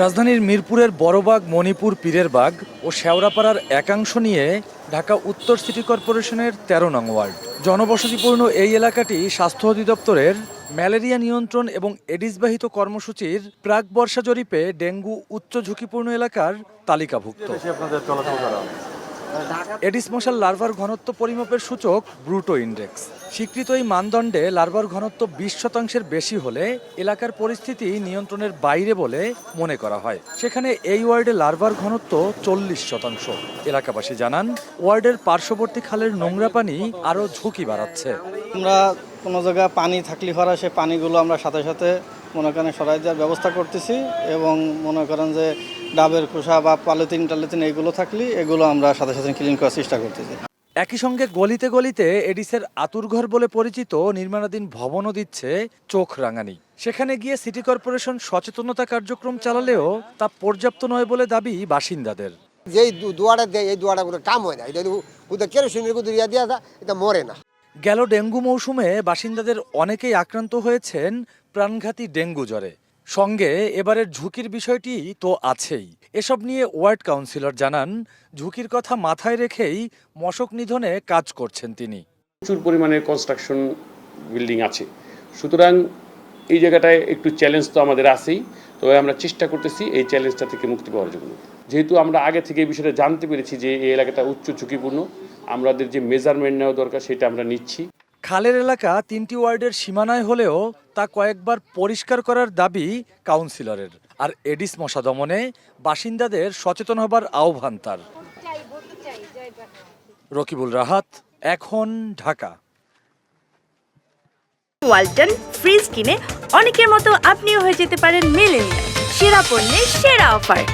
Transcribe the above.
রাজধানীর মিরপুরের বড়বাগ, মণিপুর, পীরের বাগ ও শেওড়াপাড়ার একাংশ নিয়ে ঢাকা উত্তর সিটি কর্পোরেশনের তেরো নং ওয়ার্ড। জনবসতিপূর্ণ এই এলাকাটি স্বাস্থ্য অধিদপ্তরের ম্যালেরিয়া নিয়ন্ত্রণ এবং এডিসবাহিত কর্মসূচির প্রাক বর্ষা জরিপে ডেঙ্গু উচ্চ ঝুঁকিপূর্ণ এলাকার তালিকাভুক্ত। এডিস মশার লার্ভার ঘনত্ব পরিমাপের সূচক ব্রুটো ইন্ডেক্স। স্বীকৃত এই মানদণ্ডে লার্ভার ঘনত্ব বিশ শতাংশের বেশি হলে এলাকার পরিস্থিতি নিয়ন্ত্রণের বাইরে বলে মনে করা হয়। সেখানে এই ওয়ার্ডে লার্ভার ঘনত্ব চল্লিশ শতাংশ। এলাকাবাসী জানান, ওয়ার্ডের পার্শ্ববর্তী খালের নোংরা পানি আরও ঝুঁকি বাড়াচ্ছে। আমরা কোনো জায়গায় পানি থাকলে পরে সে পানিগুলো আমরা সাথে সাথে মনে করেন সরাই দেওয়ার ব্যবস্থা করতেছি এবং মনে করেন যে ডাবের খোসা বা পলিথিন টালিথিন এগুলো থাকলে এগুলো আমরা সাথে সাথে ক্লিন করার চেষ্টা করতেছি। একই সঙ্গে গলিতে গলিতে এডিসের আতুরঘর বলে পরিচিত নির্মাণাধীন ভবনও দিচ্ছে চোখ রাঙানি। সেখানে গিয়ে সিটি কর্পোরেশন সচেতনতা কার্যক্রম চালালেও তা পর্যাপ্ত নয় বলে দাবি বাসিন্দাদের। যেই দু- দুয়ারে দেয় এই দুয়ারে কোনো কাম হয় না। এটা কোথাও কেরোসিনের দিয়া যায় এটা মরে না। গেল ডেঙ্গু মৌসুমে বাসিন্দাদের অনেকেই আক্রান্ত হয়েছেন প্রাণঘাতী ডেঙ্গু জ্বরে। সঙ্গে এবারের ঝুঁকির বিষয়টি তো আছেই। এসব নিয়ে ওয়ার্ড কাউন্সিলর জানান, ঝুঁকির কথা মাথায় রেখেই মশক নিধনে কাজ করছেন তিনি। প্রচুর পরিমাণে কনস্ট্রাকশন বিল্ডিং আছে। সুতরাং এই জায়গাটায় একটু চ্যালেঞ্জ তো আমাদের আছেই। তবে আমরা চেষ্টা করতেছি এই চ্যালেঞ্জটা থেকে মুক্তি পাওয়ার জন্য। যেহেতু আমরা আগে থেকে এই বিষয়টা জানতে পেরেছি যে এই এলাকাটা উচ্চ ঝুঁকিপূর্ণ, আমাদের যে মেজারমেন্ট নেওয়া দরকার সেটা আমরা নিচ্ছি। খালের এলাকা তিনটি ওয়ার্ডের সীমানায় হলেও তা কয়েকবার পরিষ্কার করার দাবি কাউন্সিলরের। আর এডিস মশা দমনে বাসিন্দাদের সচেতন হবার আহ্বান তার। রকিবুল রাহাত, এখন ঢাকা। ওয়ালটন ফ্রিজ কিনে অনেকের মতো আপনিও হয়ে যেতে পারেন মিলেনিয়াল। সেরা পণ্যের সেরা অফার।